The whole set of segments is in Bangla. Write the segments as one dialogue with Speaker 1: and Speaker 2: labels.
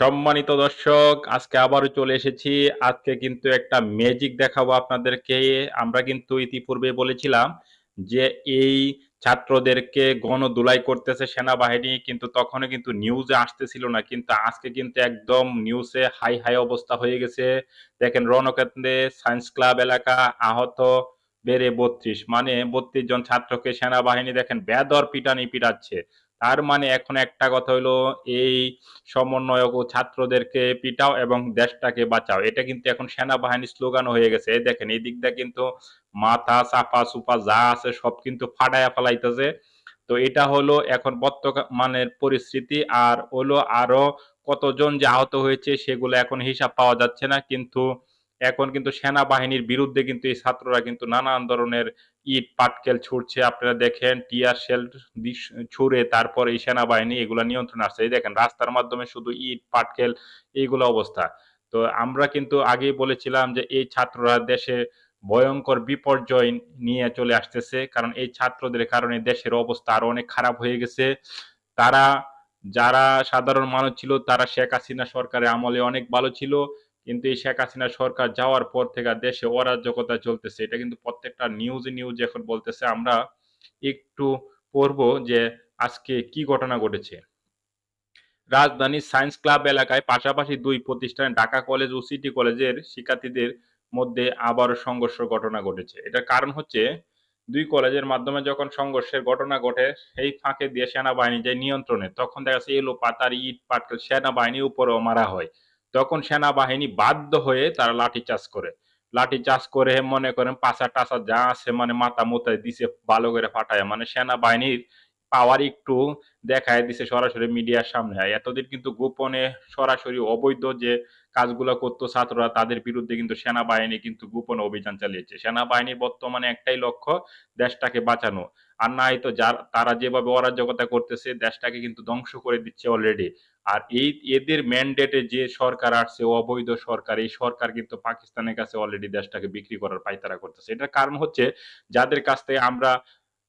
Speaker 1: সম্মানিত দর্শক, আজকে আবারও চলে এসেছি। আজকে কিন্তু একটা ম্যাজিক দেখাবো আপনাদেরকে। আমরা কিন্তু ইতিপূর্বে বলেছিলাম যে এই ছাত্রদেরকে গণদুলাই করতেছে সেনাবাহিনী, কিন্তু তখনও কিন্তু নিউজে আসতেছিল না। কিন্তু আজকে কিন্তু একদম নিউজে হাই হাই অবস্থা হয়ে গেছে। দেখেন রণকেন্দ্রে সায়েন্স ক্লাব এলাকা আহত বেড়ে বত্রিশ। মানে বত্রিশ জন ছাত্রকে সেনাবাহিনী দেখেন বেদর পিটানি পিটাচ্ছে। তার মানে এখন একটা কথা হলো, এই সমন্বয়ক ও ছাত্রদেরকে পিটাও এবং দেশটাকে বাঁচাও। এটা কিন্তু এখন সেনাবাহিনীর স্লোগান হয়ে গেছে। দেখেন, এই দিকটা কিন্তু মাথা চাপা চুপা যা আছে সব কিন্তু ফাটায়া ফেলাইতেছে। তো এটা হলো এখন বর্তমানের পরিস্থিতি। আর হলো আরও কতজন যে আহত হয়েছে সেগুলো এখন হিসাব পাওয়া যাচ্ছে না। কিন্তু এখন কিন্তু সেনাবাহিনীর বিরুদ্ধে কিন্তু এই ছাত্ররা কিন্তু নানান ধরনের ইট, পাটকেল ছুড়ছে। আপনারা দেখেন, টিয়ার শেল ছুড়ে তারপর এই সেনাবাহিনী এগুলা নিয়ন্ত্রণ আসছে। এই দেখেন, রাস্তার মাধ্যমে শুধু ইট, পাটকেল এইগুলো অবস্থা। তো আমরা কিন্তু আগেই বলেছিলাম যে এই ছাত্ররা দেশে ভয়ঙ্কর বিপর্যয় নিয়ে চলে আসতেছে, কারণ এই ছাত্রদের কারণে দেশের অবস্থা আরও অনেক খারাপ হয়ে গেছে। তারা, যারা সাধারণ মানুষ ছিল, তারা শেখ হাসিনা সরকারের আমলে অনেক ভালো ছিল। কিন্তু এই শেখ হাসিনা সরকার যাওয়ার পর থেকে দেশে অরাজকতা চলতেছে। এটা কিন্তু প্রত্যেকটা নিউজ নিউজ এখন বলতেছে। আমরা একটু পড়ব যে আজকে কি ঘটনা ঘটেছে। রাজধানীর সায়েন্স ক্লাব এলাকায় পাশাপাশি দুই প্রতিষ্ঠানে ঢাকা কলেজ ও সিটি কলেজের শিক্ষার্থীদের মধ্যে আবারও সংঘর্ষ ঘটনা ঘটেছে। এটার কারণ হচ্ছে দুই কলেজের মাধ্যমে যখন সংঘর্ষের ঘটনা ঘটে, সেই ফাঁকে দিয়ে সেনাবাহিনী যায় নিয়ন্ত্রণে, তখন দেখা যাচ্ছে এলো পাতার ইট পাটকেল সেনাবাহিনীর উপরেও মারা হয়। তখন সেনাবাহিনী বাধ্য হয়ে তারা লাঠি চাষ করে। লাঠি চাষ করে মনে করেন পাশা টাসা যা আছে মানে মাথা মোতায় দিছে ভালো করে ফাটায়। মানে সেনাবাহিনীর পাওয়ার একটু দেখায় দিছে সরাসরি মিডিয়ার সামনে। এতদিন কিন্তু গোপনে সরাসরি অবৈধ যে কাজগুলো করতো ছাত্ররা, তাদের বিরুদ্ধে কিন্তু সেনাবাহিনী কিন্তু গোপন অভিযান চালিয়েছে। সেনাবাহিনীর বর্তমানে একটাই লক্ষ্য, দেশটাকে বাঁচানো। আর নাই তো যার, তারা যেভাবে অরাজকতা করতেছে, দেশটাকে কিন্তু ধ্বংস করে দিচ্ছে অলরেডি আর এই, এদের ম্যান্ডেটে যে সরকার আসছে, অবৈধ সরকার, এই সরকার কিন্তু পাকিস্তানের কাছে অলরেডি দেশটাকে বিক্রি করার পাইতারা করতেছে। এটার কারণ হচ্ছে, যাদের কাছ থেকে আমরা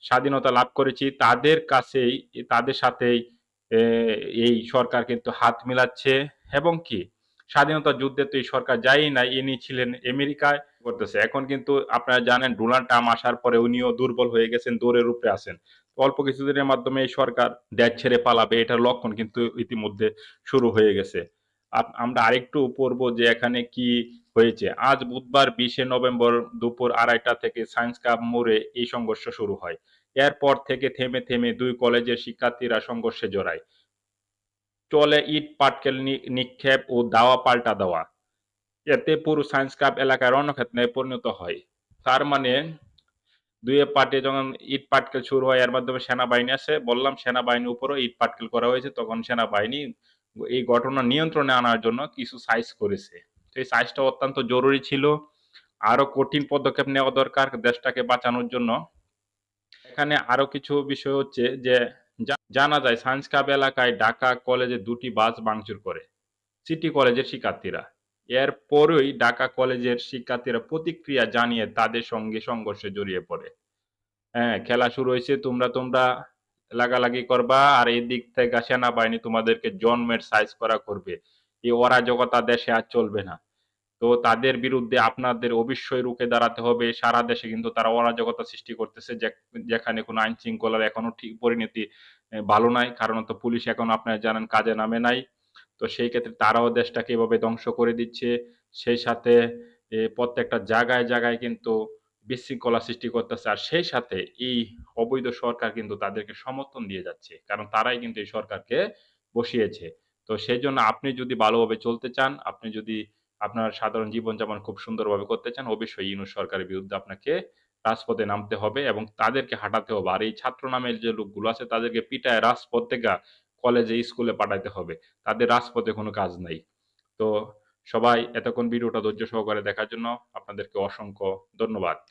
Speaker 1: স্বাধীনতা লাভ করেছি, তাদের কাছেই, তাদের সাথেই এই সরকার কিন্তু হাত মিলাচ্ছে। এবং কি? স্বাধীনতা যুদ্ধে তো এই সরকার যাই না ইনি ছিলেন আমেরিকায়। করতেছে। এখন কিন্তু আপনারা জানেন, ডোনাল্ড ট্রাম্প আসার পরে উনিও দুর্বল হয়ে গেছেন, দৌড়ের উপরে আছেন। অল্প কিছুদিনের মাধ্যমে এই সরকার দেশ ছেড়ে পালাবে, এটার লক্ষণ কিন্তু ইতিমধ্যে শুরু হয়ে গেছে। আমরা আরেকটু পড়ব যে এখানে কি হয়েছে। আজ বুধবার বিশে নভেম্বর দুপুর আড়াইটা থেকে সায়েন্স কাপ মোড়ে এই সংঘর্ষ শুরু হয়। এরপর থেকে থেমে থেমে দুই কলেজের শিক্ষার্থীরা সংঘর্ষে জড়ায়। চলে ইট, পাটকেল নিক্ষেপ ও দাওয়া পাল্টা দেওয়া। এতে পুরো সায়েন্স কাপ এলাকায় রণক্ষেত্রে পরিণত হয়। তার মানে দুই পার্টি যখন ইট, পাটকেল শুরু হয়, এর মাধ্যমে সেনাবাহিনী আসে। বললাম, সেনাবাহিনীর উপরও ইট, পাটকেল করা হয়েছে। তখন সেনাবাহিনী এই ঘটনা নিয়ন্ত্রণে আনার জন্য কিছু সাইজ করেছে। এই সাইজটা অত্যন্ত জরুরি ছিল। আরও কঠিন পদক্ষেপ নেওয়া দরকার দেশটাকে বাঁচানোর জন্য। এখানে আরও কিছু বিষয় হচ্ছে যে জানা যায় সায়েন্স কাপ এলাকায় ঢাকা কলেজে দুটি বাস ভাঙচুর করে। সিটি কলেজের শিক্ষার্থীরা। এর পরই ঢাকা কলেজের শিক্ষার্থীরা প্রতিক্রিয়া জানিয়ে তাদের সঙ্গে সংঘর্ষে জড়িয়ে পড়ে। হ্যাঁ খেলা শুরু হয়েছে, তোমরা তোমরা লাগালাগি করবা আর এই দিক থেকে সেনাবাহিনী তোমাদেরকে জন্মের সাইজ করা করবে। এই অরাজকতা দেশে আর চলবে না। তো তাদের বিরুদ্ধে আপনাদের অবশ্যই রুখে দাঁড়াতে হবে। সারা দেশে কিন্তু তারা অরাজকতা সৃষ্টি করতেছে যেখানে কোনো আইন শৃঙ্খলার এখনও ঠিক পরিণতি ভালো নাই। কারণ তো পুলিশ এখন আপনারা জানেন কাজে নামে নাই। তো সেই ক্ষেত্রে তারাও দেশটাকে এভাবে ধ্বংস করে দিচ্ছে। সেই সাথে প্রত্যেকটা জায়গায় জায়গায় কিন্তু বিশৃঙ্খলা সৃষ্টি করতেছে। আর সেই সাথে এই অবৈধ সরকার কিন্তু তাদেরকে সমর্থন দিয়ে যাচ্ছে। কারণ তারাই কিন্তু এই সরকারকে বসিয়েছে। তো সেই জন্য আপনি যদি ভালোভাবে চলতে চান, আপনি যদি আপনার সাধারণ জীবনযাপন খুব সুন্দরভাবে করতে চান, অবশ্যই ইউনুস সরকারের বিরুদ্ধে আপনাকে রাজপথে নামতে হবে এবং তাদেরকে হাঁটাতে হবে। আর এই ছাত্র নামের যে লোকগুলো আছে, তাদেরকে পিটায় রাজপথ থেকে কলেজে, স্কুলে পাঠাইতে হবে। তাদের রাজপথে কোনো কাজ নাই। তো সবাই এতক্ষণ ভিডিওটা ধৈর্য সহকারে দেখার জন্য আপনাদেরকে অসংখ্য ধন্যবাদ।